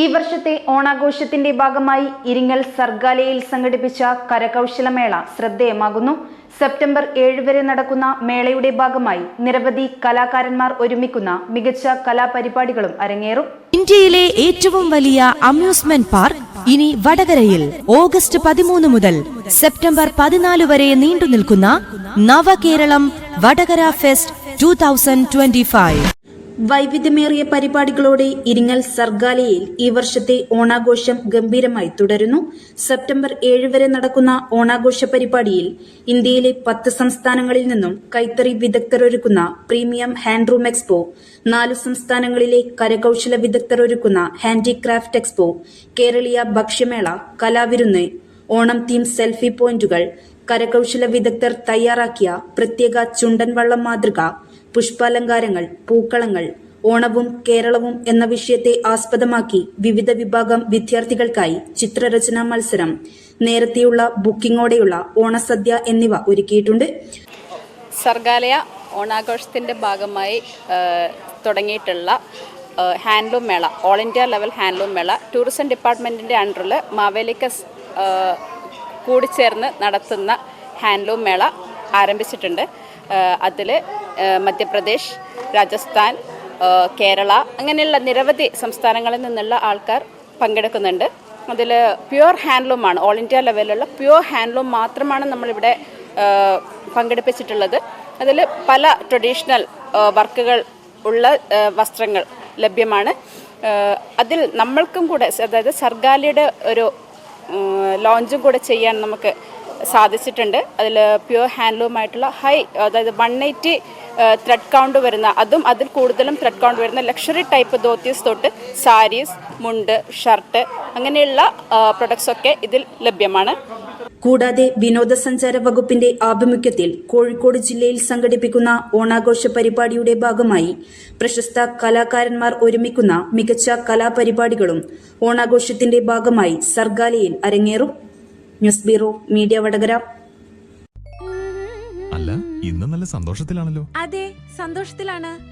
ഈ വർഷത്തെ ഓണാഘോഷത്തിന്റെ ഭാഗമായി ഇരിങ്ങൽ സർഗാലയയിൽ സംഘടിപ്പിച്ച കരകൗശലമേള ശ്രദ്ധേയമാകുന്നു. സെപ്റ്റംബർ ഏഴ് വരെ നടക്കുന്ന മേളയുടെ ഭാഗമായി നിരവധി കലാകാരന്മാർ ഒരുമിക്കുന്ന മികച്ച കലാപരിപാടികളും അരങ്ങേറും. ഇന്ത്യയിലെ ഏറ്റവും വലിയ അമ്യൂസ്മെന്റ് പാർക്ക് ഇനി വടകരയിൽ ഓഗസ്റ്റ് പതിമൂന്ന് മുതൽ സെപ്റ്റംബർ പതിനാല് വരെ നീണ്ടു നിൽക്കുന്ന Navakeralam Vadakara fest two thousand twenty five. വൈവിധ്യമേറിയ പരിപാടികളോടെ ഇരിങ്ങൽ സർഗാലയിൽ ഈ വർഷത്തെ ഓണാഘോഷം ഗംഭീരമായി തുടരുന്നു. സെപ്റ്റംബർ ഏഴ് വരെ നടക്കുന്ന ഓണാഘോഷ പരിപാടിയിൽ ഇന്ത്യയിലെ പത്ത് സംസ്ഥാനങ്ങളിൽ നിന്നും കൈത്തറി വിദഗ്ധരൊരുക്കുന്ന പ്രീമിയം ഹാൻഡ്റൂം എക്സ്പോ നാലു സംസ്ഥാനങ്ങളിലെ കരകൌശല വിദഗ്ധരൊരുക്കുന്ന ഹാൻഡിക്രാഫ്റ്റ് എക്സ്പോ കേരളീയ ഭക്ഷ്യമേള കലാവിരുന്ന് ഓണം തീം സെൽഫി പോയിന്റുകൾ കരകൗശല വിദഗ്ധർ തയ്യാറാക്കിയ പ്രത്യേക ചുണ്ടൻ വള്ളം മാതൃക പുഷ്പാലങ്കാരങ്ങൾ പൂക്കളങ്ങൾ ഓണവും കേരളവും എന്ന വിഷയത്തെ ആസ്പദമാക്കി വിവിധ വിഭാഗം വിദ്യാർത്ഥികൾക്കായി ചിത്രരചനാ മത്സരം നേരത്തെയുള്ള ബുക്കിംഗോടെയുള്ള ഓണസദ്യ എന്നിവ ഒരുക്കിയിട്ടുണ്ട്. സർഗാലയ ഓണാഘോഷത്തിന്റെ ഭാഗമായി തുടങ്ങിയിട്ടുള്ള handloom mela all India level handloom mela tourism ഡിപ്പാർട്ട്മെന്റിന്റെ അണ്ടറിൽ മാവേലിക്കസ് കൂടിച്ചേർന്ന് നടത്തുന്ന ഹാൻഡ്ലൂം മേള ആരംഭിച്ചിട്ടുണ്ട്. അതിൽ മധ്യപ്രദേശ് രാജസ്ഥാൻ കേരള അങ്ങനെയുള്ള നിരവധി സംസ്ഥാനങ്ങളിൽ നിന്നുള്ള ആൾക്കാർ പങ്കെടുക്കുന്നുണ്ട്. അതിൽ പ്യുവർ ഹാൻഡ്ലൂമാണ് ഓൾ ഇന്ത്യ ലെവലിലുള്ള പ്യുവർ ഹാൻഡ്ലൂം മാത്രമാണ് നമ്മളിവിടെ പങ്കെടുപ്പിച്ചിട്ടുള്ളത്. അതിൽ പല ട്രഡീഷണൽ വർക്കുകൾ ഉള്ള വസ്ത്രങ്ങൾ ലഭ്യമാണ്. അതിൽ നമ്മൾക്കും കൂടെ അതായത് സർഗാലിയുടെ ഒരു ലോഞ്ചും കൂടെ ചെയ്യാൻ നമുക്ക് സാധിച്ചിട്ടുണ്ട്. അതിൽ പ്യുവർ ഹാൻഡ്ലൂമായിട്ടുള്ള ഹൈ അതായത് വൺ എയ്റ്റി ത്രെഡ് കൗണ്ട് വരുന്ന അതും അതിൽ കൂടുതലും ത്രെഡ് കൗണ്ട് വരുന്ന ലക്ഷറി ടൈപ്പ് ധോത്തീസ് തൊട്ട് സാരീസ് മുണ്ട് ഷർട്ട് അങ്ങനെയുള്ള പ്രൊഡക്ട്സ് ഒക്കെ ഇതിൽ ലഭ്യമാണ്. കൂടാതെ വിനോദസഞ്ചാര വകുപ്പിന്റെ ആഭിമുഖ്യത്തിൽ കോഴിക്കോട് ജില്ലയിൽ സംഘടിപ്പിക്കുന്ന ഓണാഘോഷ പരിപാടിയുടെ ഭാഗമായി പ്രശസ്ത കലാകാരന്മാർ ഒരുമിക്കുന്ന മികച്ച കലാപരിപാടികളും ഓണാഘോഷത്തിന്റെ ഭാഗമായി സർഗാലയിൽ അരങ്ങേറും. News bureau media Vadakara. അല്ല ഇന്ന് നല്ല സന്തോഷത്തിലാണല്ലോ. അതെ സന്തോഷത്തിലാണ്.